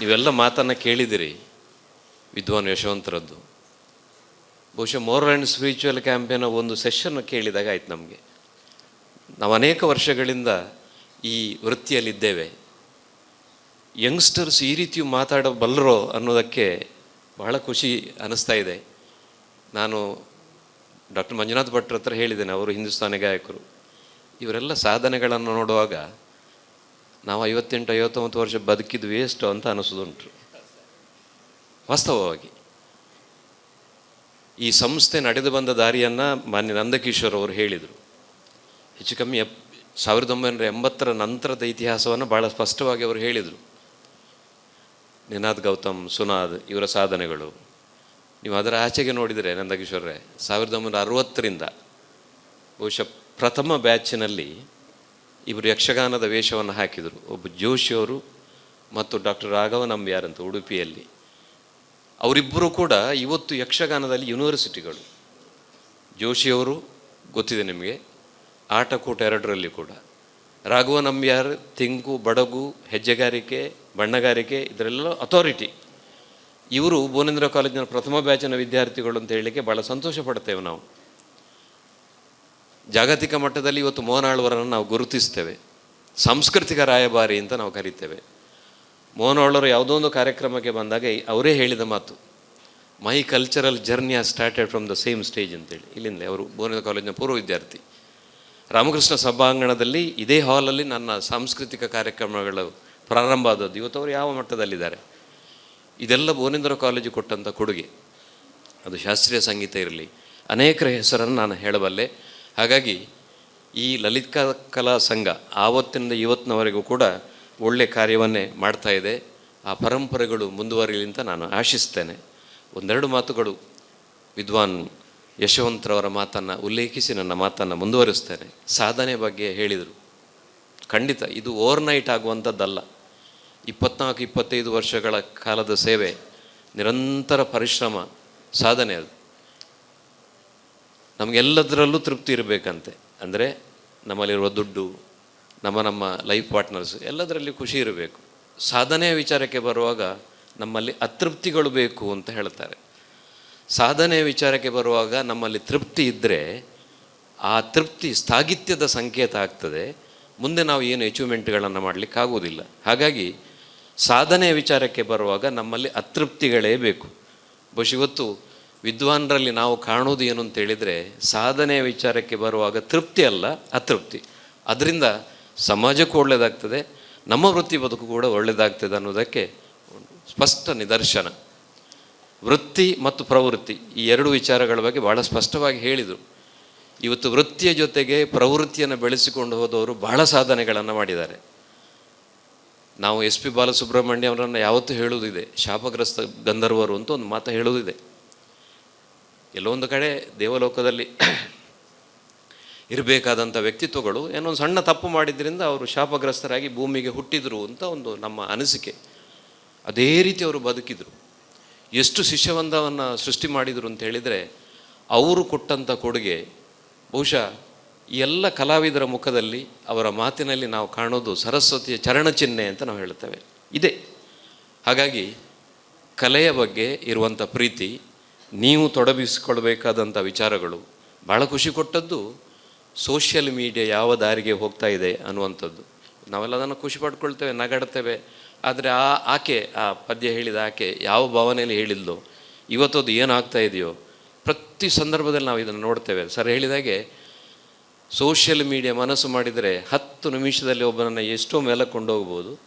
ನೀವೆಲ್ಲ ಮಾತನ್ನು ಕೇಳಿದಿರಿ, ವಿದ್ವಾನ್ ಯಶವಂತರದ್ದು. ಬಹುಶಃ ಮೋರಲ್ ಆ್ಯಂಡ್ ಸ್ಪಿರಿಚುವಲ್ ಕ್ಯಾಂಪೇನ ಒಂದು ಸೆಷನ್ ಕೇಳಿದಾಗ ಆಯ್ತು ನಮಗೆ. ನಾವು ಅನೇಕ ವರ್ಷಗಳಿಂದ ಈ ವೃತ್ತಿಯಲ್ಲಿದ್ದೇವೆ. ಯಂಗ್ಸ್ಟರ್ಸ್ ಈ ರೀತಿ ಮಾತಾಡಬಲ್ಲರೋ ಅನ್ನೋದಕ್ಕೆ ಬಹಳ ಖುಷಿ ಅನ್ನಿಸ್ತಾ ಇದೆ. ನಾನು ಡಾಕ್ಟರ್ ಮಂಜುನಾಥ್ ಭಟ್ರ ಹತ್ರ ಹೇಳಿದ್ದೇನೆ, ಅವರು ಹಿಂದೂಸ್ತಾನಿ ಗಾಯಕರು. ಇವರೆಲ್ಲ ಸಾಧನೆಗಳನ್ನು ನೋಡುವಾಗ ನಾವು ಐವತ್ತೆಂಟು, ಐವತ್ತೊಂಬತ್ತು ವರ್ಷ ಬದುಕಿದ್ದು ವೇಸ್ಟು ಅಂತ ಅನಿಸೋದುಂಟು. ವಾಸ್ತವವಾಗಿ. ಈ ಸಂಸ್ಥೆ ನಡೆದು ಬಂದ ದಾರಿಯನ್ನು ಮಾನ್ಯ ನಂದಕಿಶೋರ್ ಅವರು ಹೇಳಿದರು. ಹೆಚ್ಚು ಕಮ್ಮಿ ಎಪ್, ಸಾವಿರದ ಒಂಬೈನೂರ ಎಂಬತ್ತರ ನಂತರದ ಇತಿಹಾಸವನ್ನು ಭಾಳ ಸ್ಪಷ್ಟವಾಗಿ ಅವರು ಹೇಳಿದರು. ನಿನಾದ್ ಗೌತಮ್, ಸುನಾದ್ ಇವರ ಸಾಧನೆಗಳು. ನೀವು ಅದರ ಆಚೆಗೆ ನೋಡಿದರೆ ನಂದಕಿಶೋರ್ರೆ, ಸಾವಿರದ ಒಂಬೈನೂರ ಅರವತ್ತರಿಂದ ಬಹುಶಃ ಪ್ರಥಮ ಬ್ಯಾಚಿನಲ್ಲಿ ಇವರು ಯಕ್ಷಗಾನದ ವೇಷವನ್ನು ಹಾಕಿದರು. ಒಬ್ಬ ಜೋಶಿಯವರು ಮತ್ತು ಡಾಕ್ಟರ್ ರಾಘವ ಅಂತ ಉಡುಪಿಯಲ್ಲಿ. ಅವರಿಬ್ಬರು ಕೂಡ ಇವತ್ತು ಯಕ್ಷಗಾನದಲ್ಲಿ ಯೂನಿವರ್ಸಿಟಿಗಳು. ಜೋಶಿಯವರು ಗೊತ್ತಿದೆ ನಿಮಗೆ, ಆಟಕೂಟ ಎರಡರಲ್ಲಿ ಕೂಡ. ರಾಘವ ನಂಬ್ಯಾರ್ ತೆಂಗು, ಬಡಗು, ಹೆಜ್ಜೆಗಾರಿಕೆ, ಬಣ್ಣಗಾರಿಕೆ ಇದರೆಲ್ಲ ಅಥಾರಿಟಿ ಇವರು ಭುವನೇಂದ್ರ ಕಾಲೇಜಿನ ಪ್ರಥಮ ಬ್ಯಾಚಿನ ವಿದ್ಯಾರ್ಥಿಗಳು ಅಂತ ಹೇಳಲಿಕ್ಕೆ ಭಾಳ ಸಂತೋಷ ಪಡ್ತೇವೆ ನಾವು. ಜಾಗತಿಕ ಮಟ್ಟದಲ್ಲಿ ಇವತ್ತು ಮೋಹನಾಳ್ವರನ್ನು ನಾವು ಗುರುತಿಸ್ತೇವೆ. ಸಾಂಸ್ಕೃತಿಕ ರಾಯಭಾರಿ ಅಂತ ನಾವು ಕರಿತೇವೆ. ಮೋಹನಾಳ್ವರು ಯಾವುದೋ ಒಂದು ಕಾರ್ಯಕ್ರಮಕ್ಕೆ ಬಂದಾಗ ಅವರೇ ಹೇಳಿದ ಮಾತು. ಮೈ ಕಲ್ಚರಲ್ ಜರ್ನಿ ಆ started from the same stage ಅಂತೇಳಿ. ಇಲ್ಲಿಂದಲೇ ಅವರು ಭುವನೇಂದ್ರ ಕಾಲೇಜಿನ ಪೂರ್ವ ವಿದ್ಯಾರ್ಥಿ. ರಾಮಕೃಷ್ಣ ಸಭಾಂಗಣದಲ್ಲಿ ಇದೇ ಹಾಲಲ್ಲಿ ನನ್ನ ಸಾಂಸ್ಕೃತಿಕ ಕಾರ್ಯಕ್ರಮಗಳು ಪ್ರಾರಂಭ ಆದದ್ದು. ಇವತ್ತು ಅವರು ಯಾವ ಮಟ್ಟದಲ್ಲಿದ್ದಾರೆ? ಇದೆಲ್ಲ ಭುವನೇಂದ್ರ ಕಾಲೇಜು ಕೊಟ್ಟಂಥ ಕೊಡುಗೆ. ಅದು ಶಾಸ್ತ್ರೀಯ ಸಂಗೀತ ಇರಲಿ. ಅನೇಕರ ಹೆಸರನ್ನು ನಾನು ಹೇಳಬಲ್ಲೆ. ಹಾಗಾಗಿ ಈ ಲಲಿತ ಕಲಾ ಸಂಘ ಆವತ್ತಿನಿಂದ ಇವತ್ತಿನವರೆಗೂ ಕೂಡ ಒಳ್ಳೆ ಕಾರ್ಯವನ್ನೇ ಮಾಡ್ತಾ ಇದೆ. ಆ ಪರಂಪರೆಗಳು ಮುಂದುವರಿಯಲಿ ಅಂತ ನಾನು ಆಶಿಸ್ತೇನೆ. ಒಂದೆರಡು ಮಾತುಗಳು. ವಿದ್ವಾನ್ ಯಶವಂತರವರ ಮಾತನ್ನು ಉಲ್ಲೇಖಿಸಿ ನನ್ನ ಮಾತನ್ನು ಮುಂದುವರಿಸ್ತೇನೆ. ಸಾಧನೆ ಬಗ್ಗೆ ಹೇಳಿದರು. ಖಂಡಿತ ಇದು ಓವರ್ನೈಟ್ ಆಗುವಂಥದ್ದಲ್ಲ. ಇಪ್ಪತ್ನಾಲ್ಕು, ಇಪ್ಪತ್ತೈದು ವರ್ಷಗಳ ಕಾಲದ ಸೇವೆ, ನಿರಂತರ ಪರಿಶ್ರಮ, ಸಾಧನೆ ಅದು. ನಮಗೆಲ್ಲದರಲ್ಲೂ ತೃಪ್ತಿ ಇರಬೇಕಂತೆ. ಅಂದರೆ ನಮ್ಮಲ್ಲಿರುವ ದುಡ್ಡು, ನಮ್ಮ ನಮ್ಮ ಲೈಫ್ ಪಾರ್ಟ್ನರ್ಸ್ ಎಲ್ಲದರಲ್ಲಿ ಖುಷಿ ಇರಬೇಕು. ಸಾಧನೆಯ ವಿಚಾರಕ್ಕೆ ಬರುವಾಗ ನಮ್ಮಲ್ಲಿ ಅತೃಪ್ತಿಗಳು ಬೇಕು ಅಂತ ಹೇಳ್ತಾರೆ. ಸಾಧನೆಯ ವಿಚಾರಕ್ಕೆ ಬರುವಾಗ ನಮ್ಮಲ್ಲಿ ತೃಪ್ತಿ ಇದ್ದರೆ ಆ ತೃಪ್ತಿ ಸ್ಥಾಗಿತ್ಯದ ಸಂಕೇತ ಆಗ್ತದೆ. ಮುಂದೆ ನಾವು ಏನು ಅಚೀವ್ಮೆಂಟ್ಗಳನ್ನು ಮಾಡಲಿಕ್ಕಾಗೋದಿಲ್ಲ ಹಾಗಾಗಿ ಸಾಧನೆಯ ವಿಚಾರಕ್ಕೆ ಬರುವಾಗ ನಮ್ಮಲ್ಲಿ ಅತೃಪ್ತಿಗಳೇ ಬೇಕು. ಬಹುಶಃ ಇವತ್ತು ವಿದ್ವಾನರಲ್ಲಿ ನಾವು ಕಾಣುವುದು ಏನು ಅಂತ ಹೇಳಿದರೆ ಸಾಧನೆಯ ವಿಚಾರಕ್ಕೆ ಬರುವಾಗ ತೃಪ್ತಿ ಅಲ್ಲ, ಅತೃಪ್ತಿ. ಅದರಿಂದ ಸಮಾಜಕ್ಕೂ ಒಳ್ಳೆಯದಾಗ್ತದೆ, ನಮ್ಮ ವೃತ್ತಿ ಬದುಕು ಕೂಡ ಒಳ್ಳೆಯದಾಗ್ತದೆ ಅನ್ನೋದಕ್ಕೆ ಸ್ಪಷ್ಟ ನಿದರ್ಶನ. ವೃತ್ತಿ ಮತ್ತು ಪ್ರವೃತ್ತಿ ಈ ಎರಡು ವಿಚಾರಗಳ ಬಗ್ಗೆ ಭಾಳ ಸ್ಪಷ್ಟವಾಗಿ ಹೇಳಿದರು. ಇವತ್ತು ವೃತ್ತಿಯ ಜೊತೆಗೆ ಪ್ರವೃತ್ತಿಯನ್ನು ಬೆಳೆಸಿಕೊಂಡು ಹೋದವರು ಬಹಳ ಸಾಧನೆಗಳನ್ನು ಮಾಡಿದ್ದಾರೆ. ನಾವು ಎಸ್ ಪಿ ಬಾಲಸುಬ್ರಹ್ಮಣ್ಯ ಅವರನ್ನು ಯಾವತ್ತೂ ಹೇಳುವುದಿದೆ, ಶಾಪಗ್ರಸ್ತ ಗಂಧರ್ವರು ಅಂತ ಒಂದು ಮಾತು ಹೇಳುವುದಿದೆ. ಒಂದು ಕಡೆ ದೇವಲೋಕದಲ್ಲಿ ಇರಬೇಕಾದಂಥ ವ್ಯಕ್ತಿತ್ವಗಳು ಏನೋ ಒಂದು ಸಣ್ಣ ತಪ್ಪು ಮಾಡಿದ್ರಿಂದ ಅವರು ಶಾಪಗ್ರಸ್ತರಾಗಿ ಭೂಮಿಗೆ ಹುಟ್ಟಿದರು ಅಂತ ಒಂದು ನಮ್ಮ ಅನಿಸಿಕೆ. ಅದೇ ರೀತಿ ಅವರು ಬದುಕಿದರು. ಎಷ್ಟು ಶಿಷ್ಯವಂಧವನ್ನು ಸೃಷ್ಟಿ ಮಾಡಿದರು ಅಂತ ಹೇಳಿದರೆ ಅವರು ಕೊಟ್ಟಂಥ ಕೊಡುಗೆ ಬಹುಶಃ ಎಲ್ಲ ಕಲಾವಿದರ ಮುಖದಲ್ಲಿ ಅವರ ಮಾತಿನಲ್ಲಿ ನಾವು ಕಾಣೋದು ಸರಸ್ವತಿಯ ಚರಣ ಚಿಹ್ನೆ ಅಂತ ನಾವು ಹೇಳ್ತೇವೆ. ಇದೆ. ಹಾಗಾಗಿ ಕಲೆಯ ಬಗ್ಗೆ ಇರುವಂಥ ಪ್ರೀತಿ ನೀವು ತೊಡಗಿಸಿಕೊಳ್ಬೇಕಾದಂಥ ವಿಚಾರಗಳು ಭಾಳ ಖುಷಿ ಕೊಟ್ಟದ್ದು ಸೋಷಿಯಲ್ ಮೀಡಿಯಾ ಯಾವ ದಾರಿಗೆ ಹೋಗ್ತಾ ಇದೆ ಅನ್ನುವಂಥದ್ದು. ನಾವೆಲ್ಲ ಅದನ್ನು ಖುಷಿ ಪಡ್ಕೊಳ್ತೇವೆ, ನಗಾಡ್ತೇವೆ. ಆದರೆ ಆ ಆಕೆ, ಆ ಪದ್ಯ ಹೇಳಿದ ಆಕೆ ಯಾವ ಭಾವನೆಯಲ್ಲಿ ಹೇಳಿದ್ಲು? ಇವತ್ತು ಅದು ಏನಾಗ್ತಾ ಇದೆಯೋ? ಪ್ರತಿ ಸಂದರ್ಭದಲ್ಲಿ ನಾವು ಇದನ್ನು ನೋಡ್ತೇವೆ. ಸರ್ ಹೇಳಿದಾಗೆ ಸೋಷಿಯಲ್ ಮೀಡಿಯಾ ಮನಸ್ಸು ಮಾಡಿದರೆ ಹತ್ತು ನಿಮಿಷದಲ್ಲಿ ಒಬ್ಬನನ್ನು ಎಷ್ಟೋ ಮೇಲೆ ಕೊಂಡೋಗ್ಬೋದು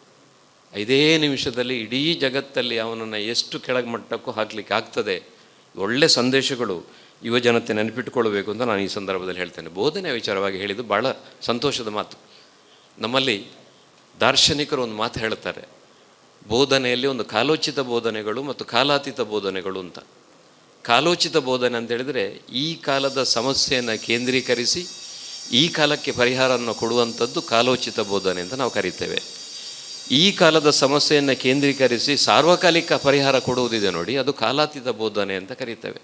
ಐದೇ ನಿಮಿಷದಲ್ಲಿ ಇಡೀ ಜಗತ್ತಲ್ಲಿ ಅವನನ್ನು ಎಷ್ಟು ಕೆಳಗೆ ಮಟ್ಟಕ್ಕೂ ಹಾಕಲಿಕ್ಕೆ ಆಗ್ತದೆ? ಒಳ್ಳೆ ಸಂದೇಶಗಳು ಯುವ ಜನತೆ ನೆನಪಿಟ್ಟುಕೊಳ್ಬೇಕು ಅಂತ ನಾನು ಈ ಸಂದರ್ಭದಲ್ಲಿ ಹೇಳ್ತೇನೆ. ಬೋಧನೆಯ ವಿಚಾರವಾಗಿ ಹೇಳಿದ್ದು ಭಾಳ ಸಂತೋಷದ ಮಾತು. ನಮ್ಮಲ್ಲಿ ದಾರ್ಶನಿಕರು ಒಂದು ಮಾತು ಹೇಳ್ತಾರೆ ಬೋಧನೆಯಲ್ಲಿ ಒಂದು ಕಾಲೋಚಿತ ಬೋಧನೆಗಳು ಮತ್ತು ಕಾಲಾತೀತ ಬೋಧನೆಗಳು ಅಂತ. ಕಾಲೋಚಿತ ಬೋಧನೆ ಅಂತ ಹೇಳಿದರೆ ಈ ಕಾಲದ ಸಮಸ್ಯೆಯನ್ನು ಕೇಂದ್ರೀಕರಿಸಿ ಈ ಕಾಲಕ್ಕೆ ಪರಿಹಾರವನ್ನು ಕೊಡುವಂಥದ್ದು ಕಾಲೋಚಿತ ಬೋಧನೆ ಅಂತ ನಾವು ಕರಿತೇವೆ. ಈ ಕಾಲದ ಸಮಸ್ಯೆಯನ್ನು ಕೇಂದ್ರೀಕರಿಸಿ ಸಾರ್ವಕಾಲಿಕ ಪರಿಹಾರ ಕೊಡುವುದಿದೆ ನೋಡಿ, ಅದು ಕಾಲಾತೀತ ಬೋಧನೆ ಅಂತ ಕರೀತೇವೆ.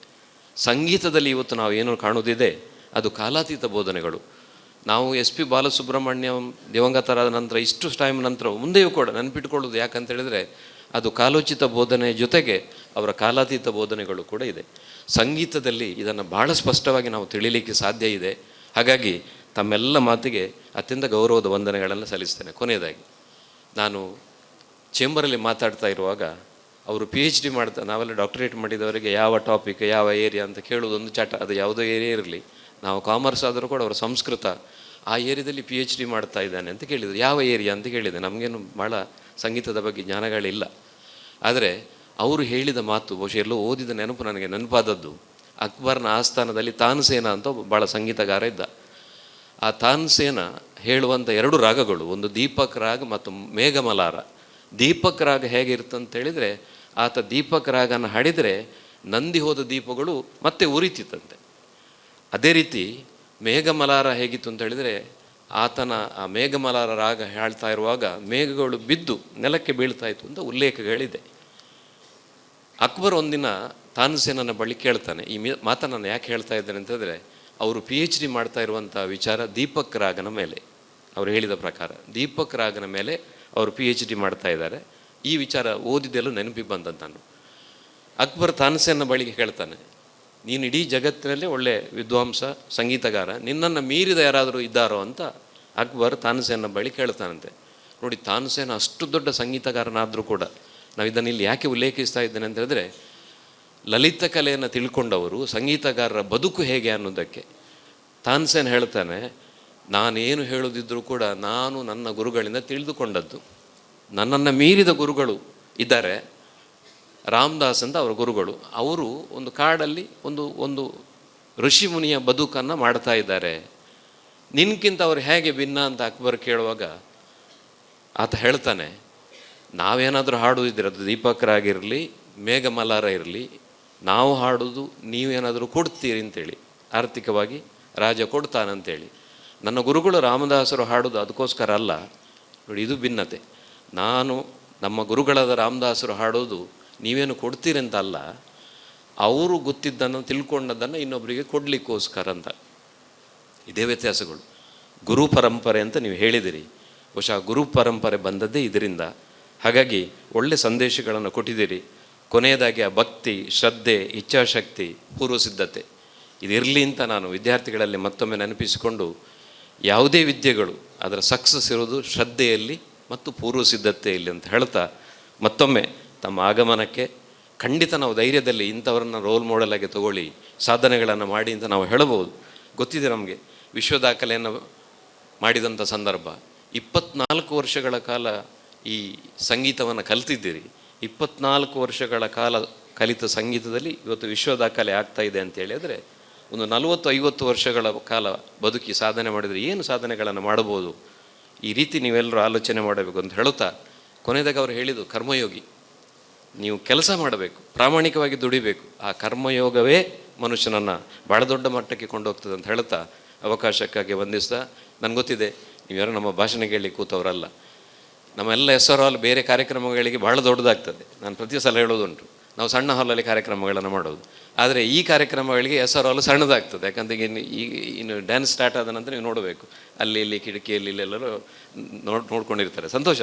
ಸಂಗೀತದಲ್ಲಿ ಇವತ್ತು ನಾವು ಏನು ಕಾಣುವುದಿದೆ, ಅದು ಕಾಲಾತೀತ ಬೋಧನೆಗಳು. ನಾವು ಎಸ್ ಪಿ ಬಾಲಸುಬ್ರಹ್ಮಣ್ಯಂ ದಿವಂಗತರಾದ ನಂತರ ಇಷ್ಟು ಟೈಮ್ ನಂತರ ಮುಂದೆಯೂ ಕೂಡ ನೆನಪಿಟ್ಕೊಳ್ಳೋದು ಯಾಕಂತ ಹೇಳಿದರೆ, ಅದು ಕಾಲೋಚಿತ ಬೋಧನೆ ಜೊತೆಗೆ ಅವರ ಕಾಲಾತೀತ ಬೋಧನೆಗಳು ಕೂಡ ಇದೆ. ಸಂಗೀತದಲ್ಲಿ ಇದನ್ನು ಬಹಳ ಸ್ಪಷ್ಟವಾಗಿ ನಾವು ತಿಳಿಲಿಕ್ಕೆ ಸಾಧ್ಯ ಇದೆ. ಹಾಗಾಗಿ ತಮ್ಮೆಲ್ಲ ಮಾತಿಗೆ ಅತ್ಯಂತ ಗೌರವದ ವಂದನೆಗಳನ್ನು ಸಲ್ಲಿಸ್ತೇನೆ. ಕೊನೆಯದಾಗಿ. ನಾನು ಚೇಂಬರಲ್ಲಿ ಮಾತಾಡ್ತಾ ಇರುವಾಗ ಅವರು ಪಿ ಎಚ್ ಡಿ ಮಾಡ್ತಾ ನಾವೆಲ್ಲ ಡಾಕ್ಟರೇಟ್ ಮಾಡಿದವರಿಗೆ ಯಾವ ಟಾಪಿಕ್ ಯಾವ ಏರಿಯಾ ಅಂತ ಕೇಳೋದೊಂದು ಚಟ, ಅದು ಯಾವುದೋ ಏರಿಯಾ ಇರಲಿ. ನಾವು ಕಾಮರ್ಸ್ ಆದರೂ ಕೂಡ ಅವರ ಸಂಸ್ಕೃತ ಆ ಏರಿಯಾದಲ್ಲಿ ಪಿ ಎಚ್ ಡಿ ಮಾಡ್ತಾ ಇದ್ದಾನೆ ಅಂತ ಕೇಳಿದರು. ಯಾವ ಏರಿಯಾ ಅಂತ ಕೇಳಿದೆ. ನಮಗೇನು ಭಾಳ ಸಂಗೀತದ ಬಗ್ಗೆ ಜ್ಞಾನಗಳಿಲ್ಲ. ಆದರೆ ಅವರು ಹೇಳಿದ ಮಾತು, ಬಹುಶಃ ಎಲ್ಲೋ ಓದಿದ ನೆನಪು ನನಗೆ ನೆನಪಾದದ್ದು. ಅಕ್ಬರ್ನ ಆಸ್ಥಾನದಲ್ಲಿ ತಾನ್ಸೇನ ಅಂತ ಭಾಳ ಸಂಗೀತಗಾರ ಇದ್ದ. ಆ ತಾನ್ಸೇನ ಹೇಳುವಂಥ ಎರಡು ರಾಗಗಳು, ಒಂದು ದೀಪಕ್ ರಾಗ ಮತ್ತು ಮೇಘಮಲಾರ. ದೀಪಕ್ ರಾಗ ಹೇಗಿರುತ್ತೆ ಅಂತ ಹೇಳಿದರೆ, ಆತ ದೀಪಕ್ ರಾಗನ ಹಾಡಿದರೆ ನಂದಿ ಹೋದ ದೀಪಗಳು ಮತ್ತೆ ಉರಿತಿತ್ತಂತೆ. ಅದೇ ರೀತಿ ಮೇಘಮಲಾರ ಹೇಗಿತ್ತು ಅಂತ ಹೇಳಿದರೆ, ಆತನ ಆ ಮೇಘಮಲಾರ ರಾಗ ಹೇಳ್ತಾ ಇರುವಾಗ ಮೇಘಗಳು ಬಿದ್ದು ನೆಲಕ್ಕೆ ಬೀಳ್ತಾ ಇತ್ತು ಅಂತ ಉಲ್ಲೇಖಗಳಿದೆ. ಅಕ್ಬರ್ ಒಂದಿನ ತಾನ್ಸೇನನ ಬಳಿ ಕೇಳ್ತಾನೆ, ಈ ಮಾತನ್ನು ಯಾಕೆ ಹೇಳ್ತಾ ಇದ್ದೇನೆ ಅಂತಂದರೆ ಅವರು ಪಿ ಎಚ್ ಡಿ ಮಾಡ್ತಾ ಇರುವಂಥ ವಿಚಾರ ದೀಪಕ್ ರಾಗನ ಮೇಲೆ. ಅವರು ಹೇಳಿದ ಪ್ರಕಾರ ದೀಪಕ್ ರಾಗನ ಮೇಲೆ ಅವರು ಪಿ ಎಚ್ ಡಿ ಮಾಡ್ತಾ ಇದ್ದಾರೆ. ಈ ವಿಚಾರ ಓದಿದೆಲ್ಲೂ ನೆನಪಿಗೆ ಬಂದದ್ದು ನಾನು. ಅಕ್ಬರ್ ತಾನ್ಸೇನ ಬಳಿಗೆ ಹೇಳ್ತಾನೆ, ನೀನು ಇಡೀ ಜಗತ್ತಿನಲ್ಲೇ ಒಳ್ಳೆ ವಿದ್ವಾಂಸ, ಸಂಗೀತಗಾರ, ನಿನ್ನನ್ನು ಮೀರಿದ ಯಾರಾದರೂ ಇದ್ದಾರೋ ಅಂತ ಅಕ್ಬರ್ ತಾನ್ಸೇನ ಬಳಿ ಕೇಳ್ತಾನಂತೆ. ನೋಡಿ ತಾನ್ಸೇನ ಅಷ್ಟು ದೊಡ್ಡ ಸಂಗೀತಗಾರನಾದರೂ ಕೂಡ ನಾವು ಇದನ್ನು ಇಲ್ಲಿ ಯಾಕೆ ಉಲ್ಲೇಖಿಸ್ತಾ ಇದ್ದೇನೆ ಅಂತ ಹೇಳಿದ್ರೆ ಲಲಿತ ಕಲೆಯನ್ನು ತಿಳ್ಕೊಂಡವರು, ಸಂಗೀತಗಾರರ ಬದುಕು ಹೇಗೆ ಅನ್ನೋದಕ್ಕೆ. ತಾನ್ಸೇನ್ ಹೇಳ್ತಾನೆ, ನಾನೇನು ಹೇಳೋದಿದ್ರೂ ಕೂಡ ನಾನು ನನ್ನ ಗುರುಗಳಿಂದ ತಿಳಿದುಕೊಂಡದ್ದು. ನನ್ನನ್ನು ಮೀರಿದ ಗುರುಗಳು ಇದ್ದಾರೆ, ರಾಮದಾಸ್ ಅಂತ ಅವರ ಗುರುಗಳು. ಅವರು ಒಂದು ಕಾಡಲ್ಲಿ ಒಂದು ಒಂದು ಋಷಿ ಮುನಿಯ ಬದುಕನ್ನು ಮಾಡ್ತಾ ಇದ್ದಾರೆ. ನಿನ್ಗಿಂತ ಅವ್ರು ಹೇಗೆ ಭಿನ್ನ ಅಂತ ಅಕ್ಬರ್ ಕೇಳುವಾಗ ಆತ ಹೇಳ್ತಾನೆ, ನಾವೇನಾದರೂ ಹಾಡುವುದಿದ್ರೆ ಅದು ದೀಪಕರಾಗಿರಲಿ ಮೇಘಮಲಾರ ಇರಲಿ ನಾವು ಹಾಡೋದು ನೀವೇನಾದರೂ ಕೊಡ್ತೀರಿ ಅಂತೇಳಿ. ಆರ್ಥಿಕವಾಗಿ ರಾಜ ಕೊಡ್ತಾನಂತೇಳಿ. ನನ್ನ ಗುರುಗಳು ರಾಮದಾಸರು ಹಾಡೋದು ಅದಕ್ಕೋಸ್ಕರ ಅಲ್ಲ. ನೋಡಿ, ಇದು ಭಿನ್ನತೆ. ನಾನು ನಮ್ಮ ಗುರುಗಳಾದ ರಾಮದಾಸರು ಹಾಡೋದು ನೀವೇನು ಕೊಡ್ತೀರಂತ ಅಲ್ಲ ಅವರು ಗೊತ್ತಿದ್ದನ್ನು, ತಿಳ್ಕೊಂಡದ್ದನ್ನು ಇನ್ನೊಬ್ಬರಿಗೆ ಕೊಡಲಿಕ್ಕೋಸ್ಕರ ಅಂತ. ಇದೇ ವ್ಯತ್ಯಾಸಗಳು. ಗುರು ಪರಂಪರೆ ಅಂತ ನೀವು ಹೇಳಿದಿರಿ. ಬಹುಶಃ ಗುರು ಪರಂಪರೆ ಬಂದದ್ದೇ ಇದರಿಂದ. ಹಾಗಾಗಿ ಒಳ್ಳೆ ಸಂದೇಶಗಳನ್ನು ಕೊಟ್ಟಿದ್ದೀರಿ. ಕೊನೆಯದಾಗಿ ಆ ಭಕ್ತಿ, ಶ್ರದ್ಧೆ, ಇಚ್ಛಾಶಕ್ತಿ ಪೂರ್ವ ಸಿದ್ಧತೆ ಇದಿರಲಿ ಅಂತ ನಾನು ವಿದ್ಯಾರ್ಥಿಗಳಲ್ಲಿ ಮತ್ತೊಮ್ಮೆ ನೆನಪಿಸಿಕೊಂಡು ಯಾವುದೇ ವಿದ್ಯೆಗಳು ಅದರ ಸಕ್ಸಸ್ ಇರೋದು ಶ್ರದ್ಧೆಯಲ್ಲಿ ಮತ್ತು ಪೂರ್ವ ಸಿದ್ಧತೆಯಲ್ಲಿ ಅಂತ ಹೇಳ್ತಾ ಮತ್ತೊಮ್ಮೆ ತಮ್ಮ ಆಗಮನಕ್ಕೆ ಖಂಡಿತ ನಾವು ಧೈರ್ಯದಲ್ಲಿ ಇಂಥವ್ರನ್ನ ರೋಲ್ ಮಾಡೆಲ್ ಆಗಿ ತಗೊಳ್ಳಿ, ಸಾಧನೆಗಳನ್ನು ಮಾಡಿ ಅಂತ ನಾವು ಹೇಳಬಹುದು. ಗೊತ್ತಿದೆ ನಮಗೆ ವಿಶ್ವ ದಾಖಲೆಯನ್ನು ಮಾಡಿದಂಥ ಸಂದರ್ಭ. ಇಪ್ಪತ್ನಾಲ್ಕು ವರ್ಷಗಳ ಕಾಲ ಈ ಸಂಗೀತವನ್ನು ಕಲ್ತಿದ್ದೀರಿ. ಇಪ್ಪತ್ನಾಲ್ಕು ವರ್ಷಗಳ ಕಾಲ ಕಲಿತ ಸಂಗೀತದಲ್ಲಿ ಇವತ್ತು ವಿಶ್ವ ದಾಖಲೆ ಆಗ್ತಾ ಇದೆ ಅಂತ ಹೇಳಿದರೆ ಒಂದು ನಲವತ್ತು ಐವತ್ತು ವರ್ಷಗಳ ಕಾಲ ಬದುಕಿ ಸಾಧನೆ ಮಾಡಿದರೆ ಏನು ಸಾಧನೆಗಳನ್ನು ಮಾಡಬಹುದು? ಈ ರೀತಿ ನೀವೆಲ್ಲರೂ ಆಲೋಚನೆ ಮಾಡಬೇಕು ಅಂತ ಹೇಳುತ್ತಾ ಕೊನೆಯದಾಗ ಅವರು ಹೇಳಿದ್ದು ಕರ್ಮಯೋಗಿ. ನೀವು ಕೆಲಸ ಮಾಡಬೇಕು, ಪ್ರಾಮಾಣಿಕವಾಗಿ ದುಡಿಬೇಕು. ಆ ಕರ್ಮಯೋಗವೇ ಮನುಷ್ಯನನ್ನು ಭಾಳ ದೊಡ್ಡ ಮಟ್ಟಕ್ಕೆ ಕೊಂಡೋಗ್ತದೆ ಅಂತ ಹೇಳ್ತಾ ಅವಕಾಶಕ್ಕಾಗಿ ವಂದಿಸ್ತಾ. ನನಗೆ ಗೊತ್ತಿದೆ, ನೀವ್ಯಾರು ನಮ್ಮ ಭಾಷಣ ಕೇಳಿ ಕೂತವರಲ್ಲ. ನಮ್ಮೆಲ್ಲ ಎಸ್ ಆರ್ ಹಾಲ್ ಬೇರೆ ಕಾರ್ಯಕ್ರಮಗಳಿಗೆ ಬಹಳ ದೊಡ್ಡದಾಗ್ತದೆ. ನಾನು ಪ್ರತಿ ಸಲ ಹೇಳೋದುಂಟು ನಾವು ಸಣ್ಣ ಹಾಲಲ್ಲಿ ಕಾರ್ಯಕ್ರಮಗಳನ್ನು ಮಾಡೋದು. ಆದರೆ ಈ ಕಾರ್ಯಕ್ರಮಗಳಿಗೆ ಎಸ್ ಆರ್ ಹಾಲ್ ಸಣ್ಣದಾಗ್ತದೆ. ಯಾಕಂದ್ರೆ ಇನ್ನು ಈ ಇನ್ನು ಡ್ಯಾನ್ಸ್ ಸ್ಟಾರ್ಟ್ ಆದ ನಂತರ ನೀವು ನೋಡಬೇಕು. ಅಲ್ಲಿ ಇಲ್ಲಿ ಕಿಟಕಿಯಲ್ಲಿ ಇಲ್ಲೆಲ್ಲರೂ ನೋಡ್ ನೋಡ್ಕೊಂಡಿರ್ತಾರೆ. ಸಂತೋಷ.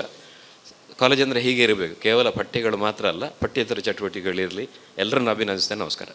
ಕಾಲೇಜ್ ಅಂದರೆ ಹೀಗೆ ಇರಬೇಕು. ಕೇವಲ ಪಠ್ಯಗಳು ಮಾತ್ರ ಅಲ್ಲ, ಪಠ್ಯೇತರ ಚಟುವಟಿಕೆಗಳಿರಲಿ. ಎಲ್ಲರನ್ನು ಅಭಿನಂದಿಸ್ತೇನೆ. ನಮಸ್ಕಾರ.